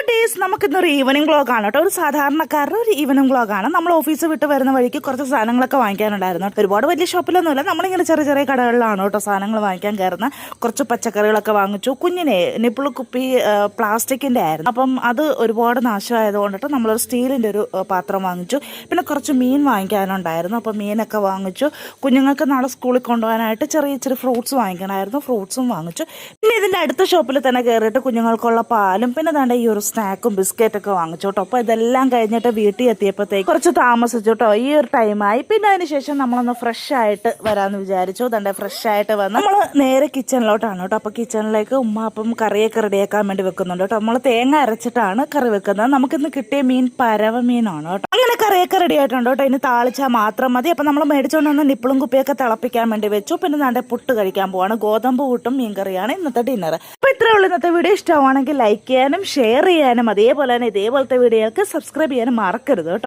കുട്ടീസ് നമുക്കിന്നൊരു evening vlog ആണ് കേട്ടോ. ഒരു സാധാരണക്കാരുടെ ഒരു ഈവനിങ് വ്ളോഗ് ആണ്. നമ്മൾ ഓഫീസ് വിട്ട് വരുന്ന വഴിക്ക് കുറച്ച് സാധനങ്ങളൊക്കെ വാങ്ങിക്കാനുണ്ടായിരുന്നു ഒരുപാട് വലിയ ഷോപ്പിലൊന്നുമില്ല. നമ്മളിങ്ങനെ ചെറിയ ചെറിയ കടകളിലാണ് കേട്ടോ സാധനങ്ങൾ വാങ്ങിക്കാൻ കയറുന്ന കുറച്ച് പച്ചക്കറികളൊക്കെ വാങ്ങിച്ചു. കുഞ്ഞിനെ നിപ്പിൾ കുപ്പി പ്ലാസ്റ്റിക്കിന്റെ ആയിരുന്നു. അപ്പം അത് ഒരുപാട് നാശമായതുകൊണ്ടിട്ട് നമ്മളൊരു സ്റ്റീലിന്റെ ഒരു പാത്രം വാങ്ങിച്ചു. പിന്നെ കുറച്ച് മീൻ വാങ്ങിക്കാനുണ്ടായിരുന്നു. അപ്പം മീനൊക്കെ വാങ്ങിച്ചു. കുഞ്ഞുങ്ങൾക്ക് നാളെ സ്കൂളിൽ കൊണ്ടുപോകാനായിട്ട് ചെറിയ ചെറിയ ഫ്രൂട്ട്സ് വാങ്ങിക്കണമായിരുന്നു. ഫ്രൂട്ട്സും വാങ്ങിച്ചു. പിന്നെ ഇതിന്റെ അടുത്ത ഷോപ്പിൽ തന്നെ കയറിയിട്ട് കുഞ്ഞുങ്ങൾക്കുള്ള പാലും പിന്നെ ദാണ്ട ഈ ഒരു സ്നാക്കും ബിസ്ക്കറ്റൊക്കെ വാങ്ങിച്ചു കേട്ടോ അപ്പോൾ ഇതെല്ലാം കഴിഞ്ഞിട്ട് വീട്ടിൽ എത്തിയപ്പോഴത്തേക്ക് കുറച്ച് താമസിച്ചു കേട്ടോ ഈ ഒരു ടൈമായി പിന്നെ അതിന് ശേഷം നമ്മളൊന്ന് ഫ്രഷ് ആയിട്ട് വരാമെന്ന് വിചാരിച്ചു. തന്റെ ഫ്രഷ് ആയിട്ട് വന്ന് നമ്മൾ നേരെ കിച്ചണിലോട്ടാണ് കേട്ടോ. അപ്പോൾ കിച്ചണിലേക്ക് ഉമ്മ അപ്പം കറിയൊക്കെ റെഡിയാക്കാൻ വേണ്ടി വെക്കുന്നുണ്ട് കേട്ടോ. നമ്മൾ തേങ്ങ അരച്ചിട്ടാണ് കറി വെക്കുന്നത്. നമുക്കിന്ന് കിട്ടിയ മീൻ പരവ മീനാണ് കേട്ടോ. അങ്ങനെ കറിയൊക്കെ റെഡി ആയിട്ടുണ്ട് കേട്ടോ. ഇനി താളിച്ചാൽ മാത്രം മതി. അപ്പം നമ്മൾ മേടിച്ചുകൊണ്ട് വന്ന നിപ്പിളും കുപ്പിയൊക്കെ തിളപ്പിക്കാൻ വേണ്ടി വെച്ചു. പിന്നെ നാണ്ടെ പുട്ട് കഴിക്കാൻ പോവാണ്. ഗോതമ്പ് പുട്ടും മീൻ കറിയാണ് ഇന്നത്തെ ഡിന്നർ അപ്പോൾ ഇത്രയേ ഉള്ളൂ. ഇന്നത്തെ വീഡിയോ ഇഷ്ടമാണെങ്കിൽ ലൈക്ക് ചെയ്യാനും ഷെയർ ചെയ്യാനും അതേപോലെ തന്നെ ഇതേപോലത്തെ വീഡിയോകൾക്ക് സബ്സ്ക്രൈബ് ചെയ്യാനും മറക്കരുത് കേട്ടോ.